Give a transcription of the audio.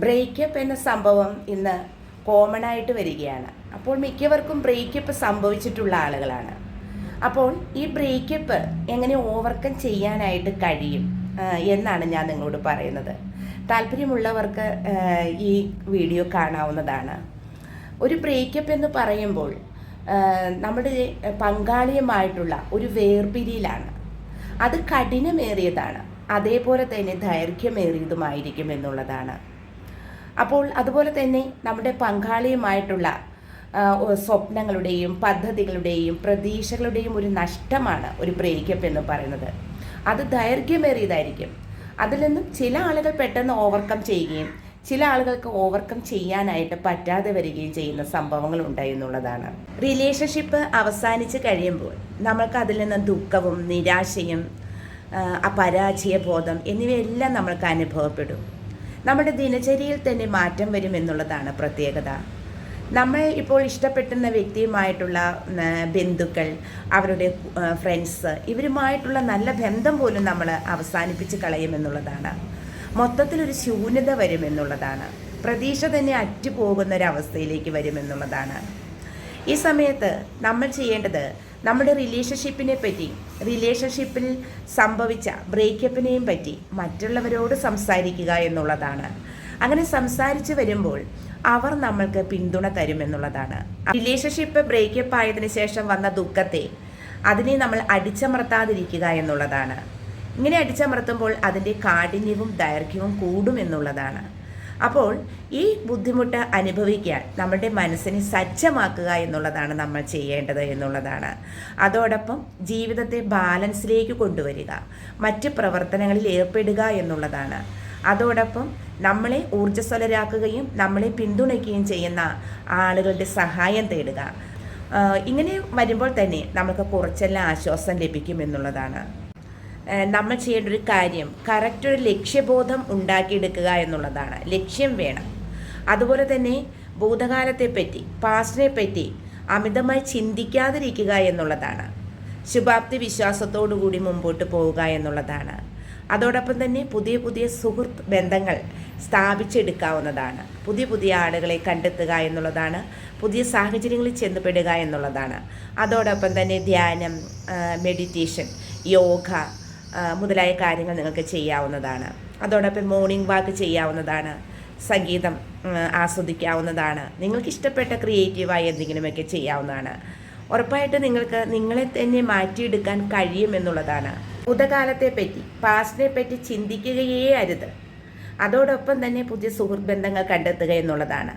Breakup എന്ന സംഭവം ഇന്ന് കോമൺ ആയിട്ട് വരികയാണ്. അപ്പോൾ മിക്കവർക്കും ബ്രേക്കപ്പ് സംഭവിച്ചിട്ടുള്ള ആളുകളാണ്. അപ്പോൾ ഈ ബ്രേക്കപ്പ് എങ്ങനെ ഓവർകം ചെയ്യാനായിട്ട് കഴിയും എന്നാണ് ഞാൻ നിങ്ങളോട് പറയുന്നത്. താല്പര്യമുള്ളവർക്ക് ഈ വീഡിയോ കാണാവുന്നതാണ്. ഒരു ബ്രേക്കപ്പ് എന്ന് പറയുമ്പോൾ നമ്മുടെ പങ്കാളിയുമായിട്ടുള്ള ഒരു വേർപിരിയിലാണ്. അത് കഠിനമേറിയതാണ്. അതേപോലെ തന്നെ ദൈർഘ്യമേറിയതുമായിരിക്കും എന്നുള്ളതാണ്. അപ്പോൾ അതുപോലെ തന്നെ നമ്മുടെ പങ്കാളിയുമായിട്ടുള്ള സ്വപ്നങ്ങളുടെയും പദ്ധതികളുടെയും പ്രതീക്ഷകളുടെയും ഒരു നഷ്ടമാണ് ഒരു ബ്രേക്കപ്പ് എന്ന് പറയുന്നത്. അത് ദൈർഘ്യമേറിയതായിരിക്കും. അതിൽ നിന്നും ചില ആളുകൾ പെട്ടെന്ന് ഓവർകം ചെയ്യുകയും ചില ആളുകൾക്ക് ഓവർകം ചെയ്യാനായിട്ട് പറ്റാതെ വരികയും ചെയ്യുന്ന സംഭവങ്ങൾ ഉണ്ടായി എന്നുള്ളതാണ് റിലേഷൻഷിപ്പ് അവസാനിച്ച് കഴിയുമ്പോൾ നമ്മൾക്ക് അതിൽ നിന്ന് ദുഃഖവും നിരാശയും അപരാജയബോധം എന്നിവയെല്ലാം നമ്മൾക്ക് അനുഭവപ്പെടും. നമ്മുടെ ദിനചര്യയിൽ തന്നെ മാറ്റം വരുമെന്നുള്ളതാണ് പ്രത്യേകത. നമ്മൾ ഇപ്പോൾ ഇഷ്ടപ്പെട്ടുന്ന വ്യക്തിയുമായിട്ടുള്ള ബന്ധുക്കൾ അവരുടെ ഫ്രണ്ട്സ് ഇവരുമായിട്ടുള്ള നല്ല ബന്ധം പോലും നമ്മൾ അവസാനിപ്പിച്ച് കളയുമെന്നുള്ളതാണ് മൊത്തത്തിലൊരു ശൂന്യത വരുമെന്നുള്ളതാണ് പ്രതീക്ഷ തന്നെ അറ്റുപോകുന്ന ഒരവസ്ഥയിലേക്ക് വരുമെന്നുള്ളതാണ് ഈ സമയത്ത് നമ്മൾ ചെയ്യേണ്ടത് നമ്മുടെ റിലേഷൻഷിപ്പിനെ പറ്റി റിലേഷൻഷിപ്പിൽ സംഭവിച്ച ബ്രേക്കപ്പിനെയും പറ്റി മറ്റുള്ളവരോട് സംസാരിക്കുക എന്നുള്ളതാണ്. അങ്ങനെ സംസാരിച്ച് വരുമ്പോൾ അവർ നമ്മൾക്ക് പിന്തുണ തരുമെന്നുള്ളതാണ് റിലേഷൻഷിപ്പ് ബ്രേക്കപ്പ് ആയതിനു ശേഷം വന്ന ദുഃഖത്തെ അതിനെ നമ്മൾ അടിച്ചമർത്താതിരിക്കുക എന്നുള്ളതാണ്. ഇങ്ങനെ അടിച്ചമർത്തുമ്പോൾ അതിന്റെ കാഠിന്യവും ദൈർഘ്യവും കൂടുമെന്നുള്ളതാണ് അപ്പോൾ ഈ ബുദ്ധിമുട്ട് അനുഭവിക്കാൻ നമ്മുടെ മനസ്സിനെ സജ്ജമാക്കുക എന്നുള്ളതാണ് നമ്മൾ ചെയ്യേണ്ടത് എന്നുള്ളതാണ്. അതോടൊപ്പം ജീവിതത്തെ ബാലൻസിലേക്ക് കൊണ്ടുവരിക മറ്റ് പ്രവർത്തനങ്ങളിൽ ഏർപ്പെടുക എന്നുള്ളതാണ്. അതോടൊപ്പം നമ്മളെ ഊർജസ്വലരാക്കുകയും നമ്മളെ പിന്തുണയ്ക്കുകയും ചെയ്യുന്ന ആളുകളുടെ സഹായം തേടുക. ഇങ്ങനെ വരുമ്പോൾ തന്നെ നമുക്ക് കുറച്ചെല്ലാം ആശ്വാസം ലഭിക്കും എന്നുള്ളതാണ്. നമ്മൾ ചെയ്യേണ്ട ഒരു കാര്യം കറക്റ്റ് ഒരു ലക്ഷ്യബോധം ഉണ്ടാക്കിയെടുക്കുക എന്നുള്ളതാണ്. ലക്ഷ്യം വേണം. അതുപോലെ തന്നെ ഭൂതകാലത്തെ പറ്റി പാസ്റ്റിനെ പറ്റി അമിതമായി ചിന്തിക്കാതിരിക്കുക എന്നുള്ളതാണ്. ശുഭാപ്തി വിശ്വാസത്തോടു കൂടി മുമ്പോട്ട് പോവുക എന്നുള്ളതാണ്. അതോടൊപ്പം തന്നെ പുതിയ പുതിയ സുഹൃത്ത് ബന്ധങ്ങൾ സ്ഥാപിച്ചെടുക്കാവുന്നതാണ്. പുതിയ പുതിയ ആളുകളെ കണ്ടെത്തുക എന്നുള്ളതാണ്. പുതിയ സാഹചര്യങ്ങളിൽ ചെന്നുപെടുക എന്നുള്ളതാണ്. അതോടൊപ്പം തന്നെ ധ്യാനം മെഡിറ്റേഷൻ യോഗ മുതലായ കാര്യങ്ങൾ നിങ്ങൾക്ക് ചെയ്യാവുന്നതാണ്. അതോടൊപ്പം മോർണിംഗ് വാക്ക് ചെയ്യാവുന്നതാണ്. സംഗീതം ആസ്വദിക്കാവുന്നതാണ്. നിങ്ങൾക്ക് ഇഷ്ടപ്പെട്ട ക്രിയേറ്റീവായി എന്തെങ്കിലുമൊക്കെ ചെയ്യാവുന്നതാണ്. ഉറപ്പായിട്ട് നിങ്ങൾക്ക് നിങ്ങളെ തന്നെ മാറ്റിയെടുക്കാൻ കഴിയുമെന്നുള്ളതാണ് ഭൂതകാലത്തെ പറ്റി പാസ്റ്റിനെ പറ്റി ചിന്തിക്കുകയേ അരുത്. അതോടൊപ്പം തന്നെ പുതിയ സുഹൃത്ത് ബന്ധങ്ങൾ കണ്ടെത്തുക എന്നുള്ളതാണ്.